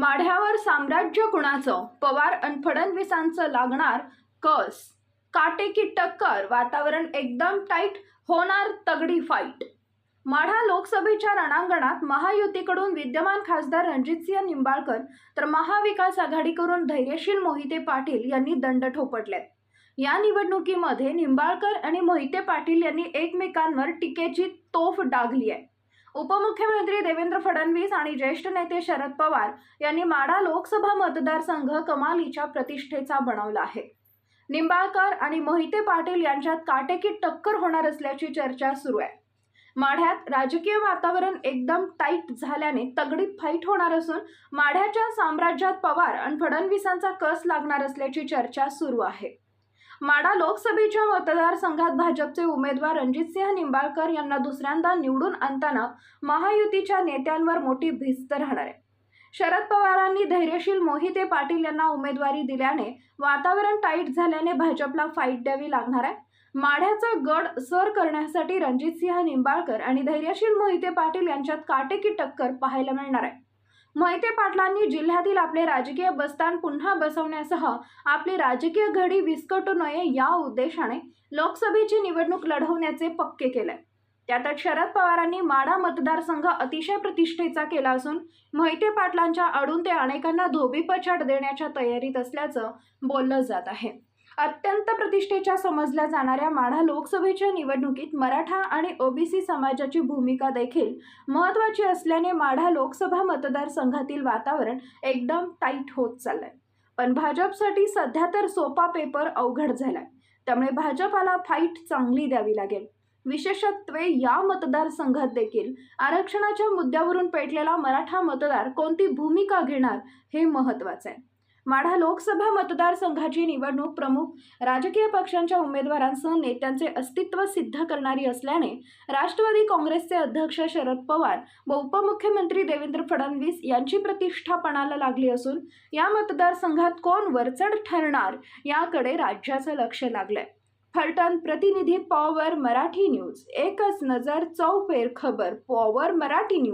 माढ्यावर साम्राज्य कुणाचं? पवार आणि फडणवीसांचं लागणार कस? काटेकी टक्कर? वातावरण एकदम टाईट होणार तगडी फाईट माढा लोकसभेच्या रणांगणात महायुतीकडून विद्यमान खासदार रणजितसिंह निंबाळकर तर महाविकास आघाडीकडून धैर्यशील मोहिते पाटील यांनी दंड ठोपटलेत. या निवडणुकीमध्ये निंबाळकर आणि मोहिते पाटील यांनी एकमेकांवर टीकेची तोफ डागली आहे उपमुख्यमंत्री देवेंद्र फडणवीस आणि ज्येष्ठ नेते शरद पवार यांनी माढा लोकसभा मतदारसंघ कमालीच्या प्रतिष्ठेचा बनवला आहे. निंबाळकर आणि मोहिते पाटील यांच्यात काटेकी टक्कर होणार असल्याची चर्चा सुरू आहे. माढ्यात राजकीय वातावरण एकदम टाईट झाल्याने तगडी फाईट होणार असून माढ्याच्या साम्राज्यात पवार आणि फडणवीसांचा कस लागणार असल्याची चर्चा सुरू आहे. माडा लोकसभेच्या मतदारसंघात भाजपचे उमेदवार रणजितसिंह निंबाळकर यांना दुसऱ्यांदा निवडून आणताना महायुतीच्या नेत्यांवर मोठी भिस्त राहणार आहे. शरद पवारांनी धैर्यशील मोहिते पाटील यांना उमेदवारी दिल्याने वातावरण टाईट झाल्याने भाजपला फाईट द्यावी लागणार आहे. माढ्याचा गड सर करण्यासाठी रणजितसिंह निंबाळकर आणि धैर्यशील मोहिते पाटील यांच्यात काटेकी टक्कर पाहायला मिळणार आहे. मोहिते पाटलांनी जिल्ह्यातील आपले राजकीय बस्तान पुन्हा बसवण्यासह आपली राजकीय घडी विस्कटू नये या उद्देशाने लोकसभेची निवडणूक लढवण्याचे पक्के केले. त्यातच शरद पवारांनी माढा मतदारसंघ अतिशय प्रतिष्ठेचा केला असून मोहिते पाटलांच्या अडून ते अनेकांना धोबीपछाड देण्याच्या तयारीत असल्याचं बोललं जात आहे. अत्यंत प्रतिष्ठेच्या समजल्या जाणाऱ्या माढा लोकसभेच्या निवडणुकीत मराठा आणि ओबीसी समाजाची भूमिका देखील महत्त्वाची असल्याने माढा लोकसभा मतदारसंघातील वातावरण एकदम टाईट होत चाललंय. पण भाजपसाठी सध्या तर सोपा पेपर अवघड झालाय. त्यामुळे भाजपाला फाईट चांगली द्यावी लागेल. विशेषत्वे या मतदारसंघात देखील आरक्षणाच्या मुद्द्यावरून पेटलेला मराठा मतदार कोणती भूमिका घेणार हे महत्त्वाचं आहे. माढा लोकसभा मतदारसंघाची निवडणूक प्रमुख राजकीय पक्षांच्या उमेदवारांसह नेत्यांचे अस्तित्व सिद्ध करणारी असल्याने राष्ट्रवादी काँग्रेसचे अध्यक्ष शरद पवार व उपमुख्यमंत्री देवेंद्र फडणवीस यांची प्रतिष्ठा पणाला लागली असून या मतदारसंघात कोण वरचढ ठरणार याकडे राज्याचं लक्ष लागलंय. फलटण प्रतिनिधी पॉवर मराठी न्यूज एकच नजर चौफेर खबर पॉवर मराठी न्यूज.